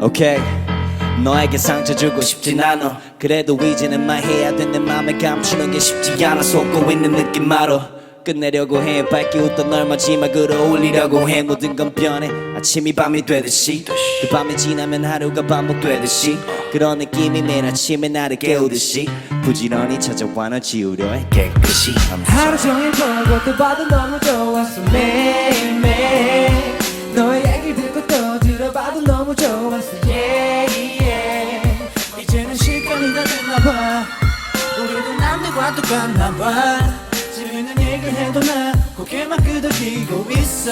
오케이 너에게 상처 주고 싶진 않아. 그래도 이제는 말해야 돼 내 맘을 감추는 게 쉽지 않아. 속고 있는 느낌 알아 끝내려고 해. 밝게 웃던 널 마지막으로 어울리려고 해. 모든 건 변해. 아침이 밤이 되듯이. 그 밤이 지나면 하루가 반복되듯이. 그런 느낌이 매일 아침에 나를 깨우듯이. 부지런히 찾아와 널 지우려 해 깨끗이. 하루 종일 보고 또 봐도 너무 좋았어 매일매일 똑같나 봐. 재밌는 얘기를 해도 나 고개만 끄덕이고 있어.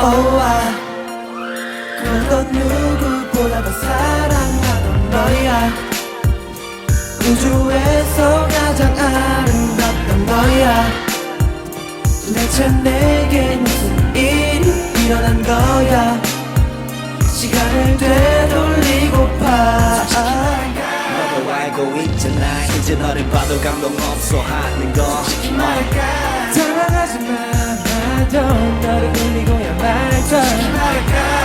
oh, I 그건 누구보다도 사랑하던 너야. 우주에서 가장 아름답던 너야. 도대체 내게 무슨 일이 일어난 거야? 시간을 되돌리고파 알고 있잖아. 이제 너를 봐도 감동 없어 하는 거. 당황하지만 나도 너를 울리고야 말자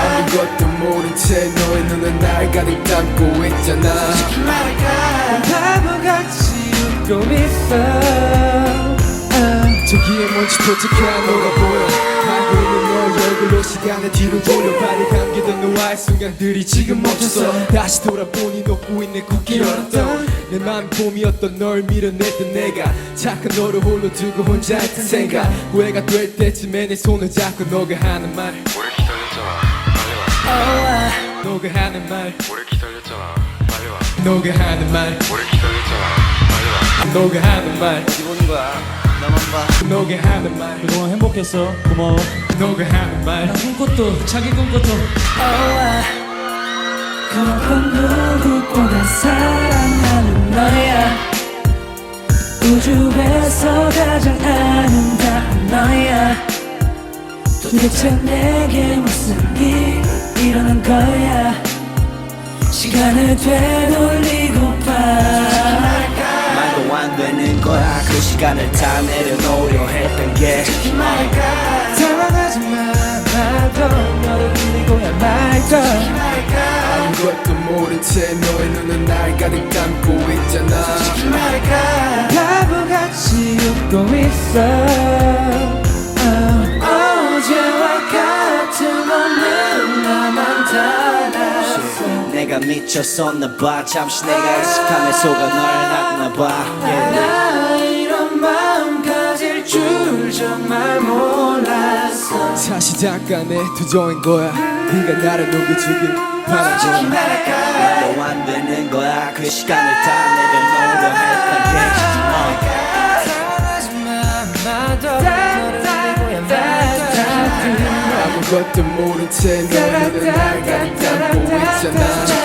아무것도 모른 채 너의 눈은 날 가득 담고 있잖아. 바보같이 웃고 있어. 아, 저기에 먼지 도착한 너가 보여. 알고 있는 너의 얼굴로 시간을 뒤로 돌려 감기던 너와의 순간들이 지금 멈췄어. 다시 돌아보니 녹고 있는 굳게 열었던 내맘 봄이었던 널 밀어냈던 내가 착한 너를 홀로 두고 혼자 했던 생각. 후회가 될 때쯤에 내 손을 잡고 너가 하는 말. 오래 기다렸잖아. 빨리 와. 너가 하는 말. 오래 기다렸잖아. 빨리 와. 너가 하는 말. 오래 기다렸잖아. 빨리 와. 너가 하는 말. 보는 거야 나만 봐. 너가 하는 말. 그동안 행복했어. 고마워. 너가 하는 말. 꿈꽃도 자기 꿈꽃도. 그건 누구보다 사랑하는 너야. 우주에서 가장 아름다운 너야. 도대체 내게 무슨 일이 일어난 거야? 시간을 거야 그 시간을 다 내려놓으려 했던 게 당황하지만 나도 너를 울리고야 말자 아무것도 모른 채 너의 눈은 날 가득 담고 있잖아. 바보같이 웃고 있어. 어, 어제와 같은 오늘 나만 달랐어. 내가 미쳤었나 봐. 잠시 내가 익숙함에 속아 널 놨나 봐. yeah. 다시 잠깐의 투정인 거야. 네가 나를 녹여주길 바라죠 말도 안 되는 거야. 그 시간을 다 울리고야 말자 아무것도 모른 채날 가득 담고 있잖아